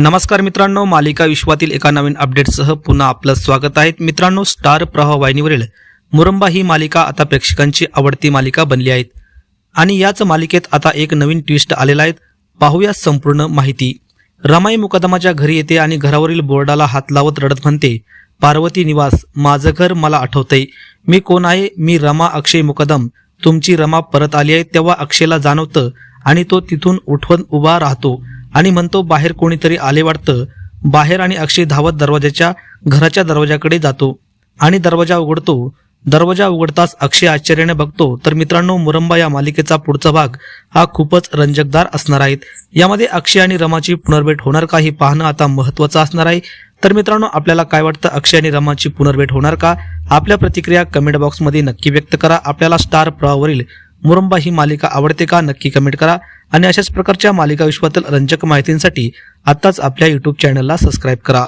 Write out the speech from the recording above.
नमस्कार मित्रांनो मालिका विश्वातील एका नवीन अपडेटसह पुन्हा आपलं स्वागत आहे. मित्रांनो स्टार प्रवाह वाहिनीवरील मुरंबा ही मालिका आता प्रेक्षकांची आवडती मालिका बनली आहे. आणि याच मालिकेत आता एक नवीन ट्विस्ट आलेला आहे. पाहूया संपूर्ण माहिती. रमाई मुकदमाच्या घरी येते आणि घरावरील बोर्डाला हात लावत रडत म्हणते पार्वती निवास माझं घर मला आठवतंय. मी कोण आहे? मी रमा अक्षय मुकदम. तुमची रमा परत आली आहे तेव्हा अक्षयला जाणवतं आणि तो तिथून उठवून उभा राहतो. आणि म्हणतो बाहेर कोणीतरी आले वाटतं बाहेर आणि अक्षय धावत दरवाजाच्या घराच्या दरवाजाकडे जातो आणि दरवाजा उघडतो. दरवाजा उघडताच अक्षय आश्चर्याने बघतो तर मित्रांनो मुरंबा या मालिकेचा पुढचा भाग हा खूपच रंजकदार असणार आहेत यामध्ये अक्षय आणि रमाची पुनर्भेट होणार का हे पाहणं आता महत्वाचं असणार आहे. तर मित्रांनो आपल्याला काय वाटतं? अक्षय आणि रमाची पुनर्भेट होणार का? आपल्या प्रतिक्रिया कमेंट बॉक्समध्ये नक्की व्यक्त करा. आपल्याला स्टार प्रवावरील मुरंबा ही मालिका आवडते का नक्की कमेंट करा. आणि अशाच प्रकारच्या मालिका विश्वातील रंजक माहितींसाठी आत्ताच आपल्या यूट्यूब चॅनलला सबस्क्राईब करा.